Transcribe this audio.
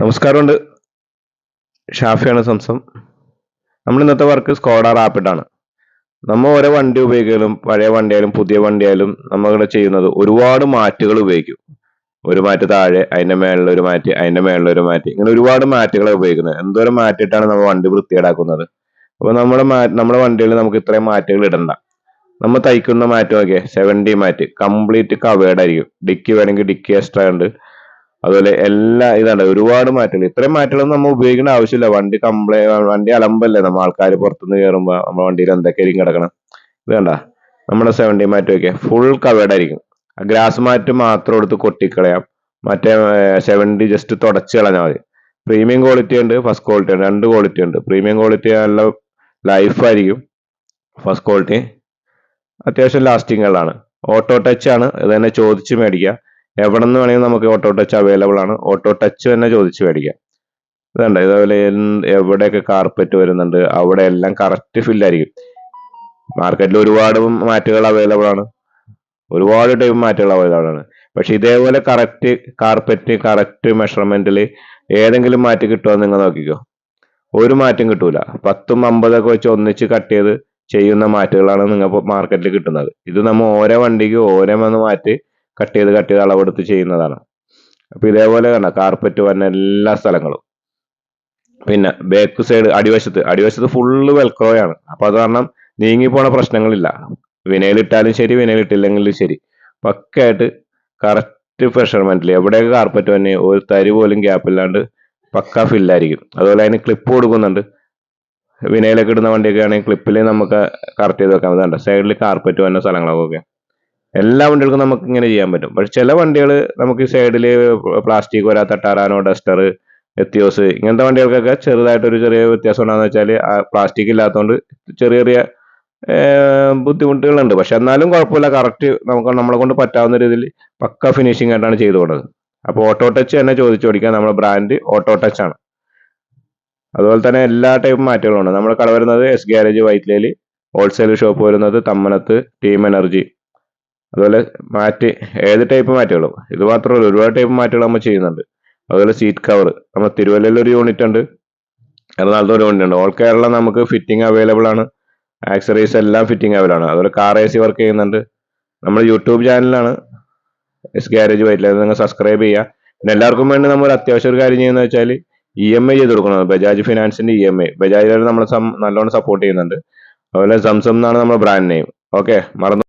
നമസ്കാരമുണ്ട്. ഷാഫിയാണ് സംസം. നമ്മൾ ഇന്നത്തെ വർക്ക് സ്കോഡ റാപ്പിഡാണ് നമ്മൾ ഓരോ വണ്ടി ഉപയോഗിക്കലും പഴയ വണ്ടിയായാലും പുതിയ വണ്ടിയായാലും നമ്മളിവിടെ ചെയ്യുന്നത് ഒരുപാട് മാറ്റുകൾ ഉപയോഗിക്കും. ഒരു മാറ്റ് താഴെ അതിന്റെ മേളിൽ ഒരു മാറ്റ് അതിന്റെ മേളിൽ ഒരു മാറ്റ്. ഇങ്ങനെ ഒരുപാട് മാറ്റുകൾ ഉപയോഗിക്കുന്നത്. എന്തോരം മാറ്റിയിട്ടാണ് നമ്മൾ വണ്ടി വൃത്തികേടാക്കുന്നത്. അപ്പോൾ നമ്മുടെ നമ്മുടെ വണ്ടിയിൽ നമുക്ക് ഇത്രയും മാറ്റുകൾ ഇടണ്ട. നമ്മൾ തയ്ക്കുന്ന മാറ്റ് നോക്കിയേ സെവന്റി മാറ്റ്. കംപ്ലീറ്റ് കവേർഡ് ആയിരിക്കും. ഡിക്കി വേണമെങ്കിൽ ഡിക്കി എക്സ്ട്രാ ഉണ്ട്. അതുപോലെ എല്ലാ ഇതാണ് ഒരുപാട് മാറ്റങ്ങൾ. ഇത്രയും മാറ്റങ്ങളൊന്നും നമ്മൾ ഉപയോഗിക്കേണ്ട ആവശ്യമില്ല. വണ്ടി കംപ്ലൈ വണ്ടി അലമ്പല്ലേ നമ്മൾ ആൾക്കാർ പുറത്തുനിന്ന് കയറുമ്പോൾ നമ്മുടെ വണ്ടിയിൽ എന്തൊക്കെയായിരിക്കും കിടക്കണം. ഇത് കണ്ട? നമ്മുടെ സെവന്റി മാറ്റ് ഒക്കെ ഫുൾ കവേർഡ് ആയിരിക്കും. ഗ്രാസ് മാറ്റ് മാത്രം എടുത്ത് കൊട്ടിക്കളയാം. മറ്റേ സെവന്റി ജസ്റ്റ് തുടച്ച് കളഞ്ഞാൽ മതി. പ്രീമിയം ക്വാളിറ്റി ഉണ്ട് ഫസ്റ്റ് ക്വാളിറ്റി ഉണ്ട്. രണ്ട് ക്വാളിറ്റി ഉണ്ട്. പ്രീമിയം ക്വാളിറ്റി നല്ല ലൈഫ് ആയിരിക്കും. ഫസ്റ്റ് ക്വാളിറ്റി അത്യാവശ്യം ലാസ്റ്റിങ്ങുകളാണ് ഓട്ടോ ടച്ച് ആണ്. ഇത് തന്നെ ചോദിച്ച് മേടിക്കുക എവിടെ നിന്ന് വേണമെങ്കിൽ നമുക്ക് ഓട്ടോ ടച്ച് അവൈലബിൾ ആണ്. ഓട്ടോ ടച്ച് തന്നെ ചോദിച്ച് മേടിക്കാം. ഇതുണ്ട്. ഇതേപോലെ എവിടെയൊക്കെ കാർപ്പറ്റ് വരുന്നുണ്ട് അവിടെ എല്ലാം കറക്റ്റ് ഫില്ലായിരിക്കും മാർക്കറ്റിൽ ഒരുപാട് മാറ്റുകൾ അവൈലബിൾ ആണ്. ഒരുപാട് ടൈപ്പ് മാറ്റുകൾ അവൈലബിൾ ആണ്. പക്ഷെ ഇതേപോലെ കറക്റ്റ് കാർപ്പറ്റ് കറക്റ്റ് മെഷർമെന്റിൽ ഏതെങ്കിലും മാറ്റ് കിട്ടുമോ നിങ്ങൾ നോക്കിക്കോ. ഒരു മാറ്റം കിട്ടൂല. പത്തും അമ്പതൊക്കെ വെച്ച് ഒന്നിച്ച് കട്ട് ചെയ്ത് ചെയ്യുന്ന മാറ്റുകളാണ് നിങ്ങൾ മാർക്കറ്റിൽ കിട്ടുന്നത്. ഇത് നമ്മൾ ഓരോ വണ്ടിക്ക് ഓരോന്ന് മാറ്റി കട്ട് ചെയ്ത് കട്ട് ചെയ്ത് അളവെടുത്ത് ചെയ്യുന്നതാണ്. അപ്പോൾ ഇതേപോലെ കണ്ട കാർപ്പറ്റ് വന്ന എല്ലാ സ്ഥലങ്ങളും. പിന്നെ ബാക്ക് സൈഡ് അടിവശത്ത് അടിവശത്ത് ഫുള്ള് വെൽക്രോയാണ് അപ്പോൾ അത് കാരണം നീങ്ങിപ്പോണ പോണ പ്രശ്നങ്ങളില്ല. വിനയിലിട്ടാലും ശരി വിനയിലിട്ടില്ലെങ്കിലും ശരി. പക്കായിട്ട് കറക്റ്റ് മെഷർമെന്റിൽ എവിടെയൊക്കെ കാർപ്പറ്റ് തന്നെ ഒരു തരി പോലും ഗ്യാപ്പ് ഇല്ലാണ്ട് പക്ക ഫില്ലായിരിക്കും അതുപോലെ അതിന് ക്ലിപ്പ് കൊടുക്കുന്നുണ്ട്. വിനയിലൊക്കെ ഇടുന്ന വണ്ടിയൊക്കെ ആണെങ്കിൽ ക്ലിപ്പിൽ നമുക്ക് കറക്റ്റ് ചെയ്ത് വെക്കാം. അതുകൊണ്ട് സൈഡിൽ കാർപ്പറ്റ് വന്ന സ്ഥലങ്ങളൊക്കെ. എല്ലാ വണ്ടികൾക്കും നമുക്ക് ഇങ്ങനെ ചെയ്യാൻ പറ്റും. പക്ഷെ ചില വണ്ടികൾ നമുക്ക് ഈ സൈഡിൽ പ്ലാസ്റ്റിക് വരാത്ത ടറാനോ ഡസ്റ്റർ എത്തിയോസ് ഇങ്ങനത്തെ വണ്ടികൾക്കൊക്കെ ചെറുതായിട്ട് ഒരു ചെറിയ വ്യത്യാസം ഉണ്ടാകുന്ന വെച്ചാൽ പ്ലാസ്റ്റിക് ഇല്ലാത്തതുകൊണ്ട് ചെറിയ ചെറിയ ബുദ്ധിമുട്ടുകളുണ്ട്. പക്ഷെ എന്നാലും കുഴപ്പമില്ല. കറക്റ്റ് നമുക്ക് നമ്മളെ കൊണ്ട് പറ്റാവുന്ന രീതിയിൽ പക്ക ഫിനിഷിംഗ് ആയിട്ടാണ് ചെയ്തു കൊടുത്തത് അപ്പോൾ ഓട്ടോ ടച്ച് തന്നെ ചോദിച്ചു പഠിക്കാൻ നമ്മുടെ ബ്രാൻഡ് ഓട്ടോ ടച്ച് ആണ്. അതുപോലെ തന്നെ എല്ലാ ടൈപ്പ് മാറ്റുകളുണ്ട് നമ്മൾ കട വരുന്നത് S garage Vyttila wholesale shop വരുന്നത് തമ്മനത്ത് ടീം എനർജി അതുപോലെ മാറ്റ് ഏത് ടൈപ്പ് മാറ്റുകളും. ഇത് മാത്രമല്ല ഒരുപാട് ടൈപ്പ് മാറ്റുകൾ നമ്മൾ ചെയ്യുന്നുണ്ട്. അതുപോലെ സീറ്റ് കവർ നമ്മൾ തിരുവല്ലയിൽ ഒരു യൂണിറ്റ് ഉണ്ട്. എറണാകുളത്ത് ഒരു യൂണിറ്റ് ഉണ്ട്. ഓൾ കേരള നമുക്ക് ഫിറ്റിംഗ് അവൈലബിൾ ആണ്. ആക്സറീസ് എല്ലാം ഫിറ്റിംഗ് അവൈലബിൾ ആണ്. അതുപോലെ കാർ എ സി വർക്ക് ചെയ്യുന്നുണ്ട്. നമ്മൾ യൂട്യൂബ് ചാനലാണ് എസ് ഗ്യാരേജ് വൈറ്റിൽ നിങ്ങൾ സബ്സ്ക്രൈബ് ചെയ്യുക പിന്നെ എല്ലാവർക്കും വേണ്ടി നമ്മൾ അത്യാവശ്യം ഒരു കാര്യം ചെയ്യുന്നത് വെച്ചാൽ ഇ എം ഐ ചെയ്ത് കൊടുക്കണം. ബജാജ് ഫിനാൻസിന്റെ ഇ എം ഐ ബജാജ് നമ്മൾ നല്ലോണം സപ്പോർട്ട് ചെയ്യുന്നുണ്ട്. അതുപോലെ സംസം എന്നാണ് നമ്മുടെ ബ്രാൻഡ് നെയിം ഓക്കെ മറന്നു